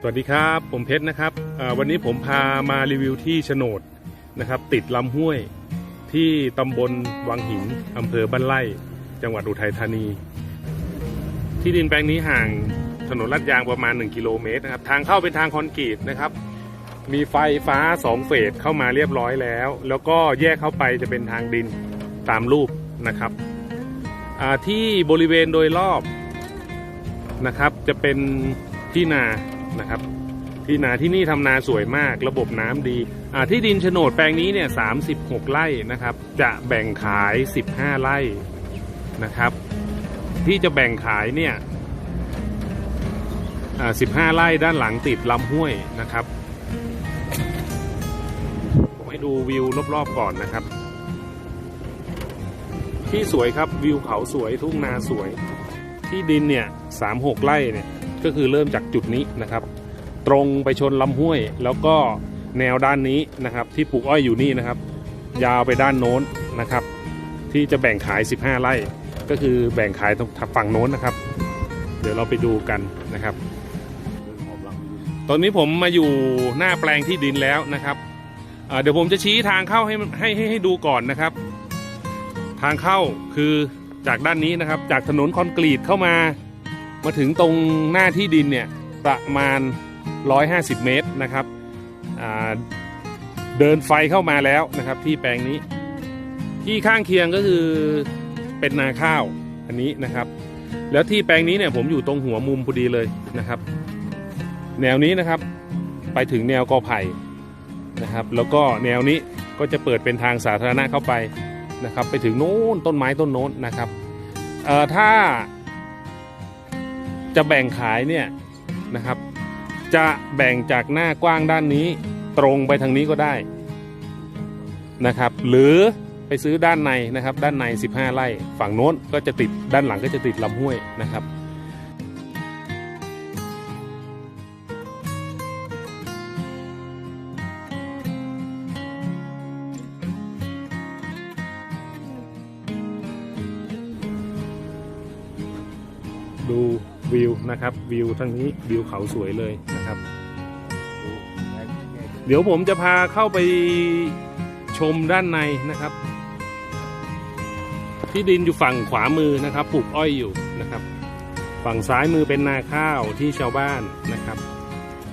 สวัสดีครับ ผมเพชรนะครับวันนี้ผมพามารีวิวที่โฉนดนะครับ ติดลำห้วยที่ตำบลวังหินอำเภอบ้านไร่ จังหวัดอุทัยธานี ที่ดินแปลงนี้ห่างถนนลาดยางประมาณ 1 กิโลเมตรนะครับ ทางเข้าเป็นทางคอนกรีตนะครับ มีไฟฟ้า 2 เฟสเข้ามาเรียบร้อยแล้ว แล้วก็แยกเข้าไปจะเป็นทางดินตามรูปนะครับที่บริเวณโดยรอบนะครับ จะเป็นที่นา นะครับ ที่นาที่นี่ทำนาสวยมาก ระบบน้ำดีที่ดินโฉนดแปลงนี้เนี่ย36ไร่นะครับ จะแบ่งขาย 15 ไร่นะครับ ที่จะแบ่งขายเนี่ยอ่า15ไร่ด้านหลังติดลำห้วยนะครับผมให้ดูวิวรอบๆก่อนนะครับ ที่สวยครับวิวเขาสวยทุ่งนาสวย ที่ดินเนี่ย36ไร่เนี่ย ก็คือเริ่มจากจุดนี้นะครับ ตรงไปชนลำห้วย แล้วก็แนวด้านนี้นะครับ ที่ปลูกอ้อยอยู่นี่นะครับ ยาวไปด้านโน้นนะครับ ที่จะแบ่งขาย 15 ไร่ ก็คือแบ่งขายตรงฝั่งโน้นนะครับ เดี๋ยวเราไปดูกันนะครับ ตอนนี้ผมมาอยู่หน้าแปลงที่ดินแล้วนะครับเดี๋ยวผมจะชี้ทางเข้าให้ให้ให้ให้ดูก่อนนะครับ ทางเข้าคือจากด้านนี้นะครับ จากถนนคอนกรีตเข้ามา มาถึงตรงหน้าที่ดินเนี่ยประมาณ 150 เมตรนะครับเดินไฟเข้ามาแล้วนะครับที่แปลงนี้ที่ข้างเคียงก็คือเป็นนาข้าวอันนี้นะครับ แล้วที่แปลงนี้เนี่ยผมอยู่ตรงหัวมุมพอดีเลยนะครับ แนวนี้นะครับไปถึงแนวกอไผ่นะครับ แล้วก็แนวนี้ก็จะเปิดเป็นทางสาธารณะเข้าไปนะครับ ไปถึงโน้นต้นไม้ต้นโน้นนะครับถ้า จะแบ่งขายเนี่ยนะครับ จะแบ่งจากหน้ากว้างด้านนี้ตรงไปทางนี้ก็ได้นะครับ หรือไปซื้อด้านในนะครับ ด้านใน 15 ไร่ฝั่งโน้นก็จะติดด้านหลังก็จะติดลำห้วยนะครับดู วิวนะครับวิวทางนี้วิวเขาสวยเลยนะครับ เดี๋ยวผมจะพาเข้าไปชมด้านในนะครับ ที่ดินอยู่ฝั่งขวามือนะครับปลูกอ้อยอยู่นะครับ ฝั่งซ้ายมือเป็นนาข้าวที่ชาวบ้านนะครับ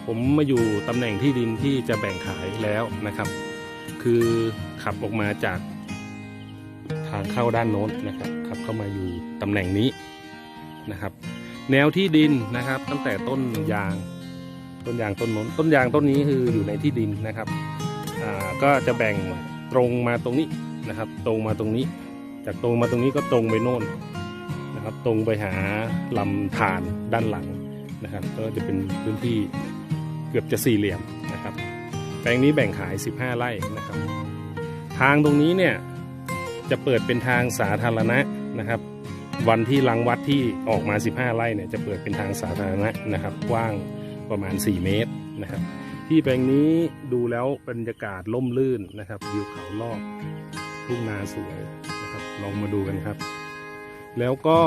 ผมมาอยู่ตำแหน่งที่ดินที่จะแบ่งขายแล้วนะครับ คือขับออกมาจากทางเข้าด้านโน้นนะครับขับเข้ามาอยู่ตำแหน่งนี้นะครับ แนวที่ดินนะครับ ตั้งแต่ต้นยาง ต้นยางต้นนนต้นยางต้นนี้คืออยู่ในที่ดินนะครับก็จะแบ่งตรงมาตรงนี้นะครับ ตรงมาตรงนี้ จากตรงมาตรงนี้ก็ตรงไปโน่นนะครับ ตรงไปหาลำธารด้านหลังนะครับ ก็จะเป็นพื้นที่เกือบจะสี่เหลี่ยมนะครับ แปลงนี้แบ่งขาย 15 ไร่นะครับ ทางตรงนี้เนี่ยจะเปิดเป็นทางสาธารณะนะครับ วันที่รังวัดที่ออกมา 15 ไร่เนี่ยจะเปิดเป็นทางสาธารณะนะครับ กว้างประมาณ 4 เมตรนะครับ ที่แปลงนี้ดูแล้วบรรยากาศล่มลื่นนะครับวิวเขารอบทุ่งนาสวยนะครับ ลองมาดูกันครับ แล้วก็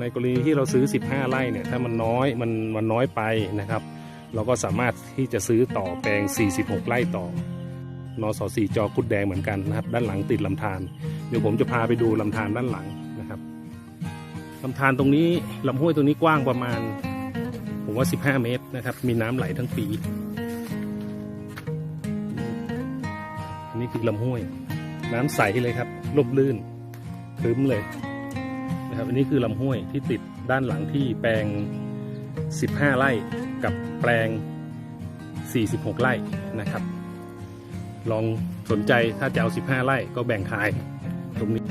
ในกรณีที่เราซื้อ 15 ไร่เนี่ยถ้ามันน้อยมันมันน้อยไปนะครับ เราก็สามารถที่จะซื้อต่อแปลง 46 ไร่ต่อนสสี่จอกุดแดงเหมือนกันนะครับ ด้านหลังติดลำธารเดี๋ยวผมจะพาไปดูลำธารด้านหลัง ลำธารตรงนี้ลำห้วยตรงนี้กว้างประมาณ ผมว่า 15 เมตรนะครับ มีน้ำไหลทั้งปี อันนี้คือลำห้วย น้ำใสเลยครับลมลื่นครึ้มเลยนะครับอันนี้คือลำห้วยที่ติดด้านหลังที่แปลง 15 ไร่กับแปลง 46 ไร่นะครับ ลองสนใจถ้าจะเอา 15 ไร่ก็แบ่งขายตรงนี้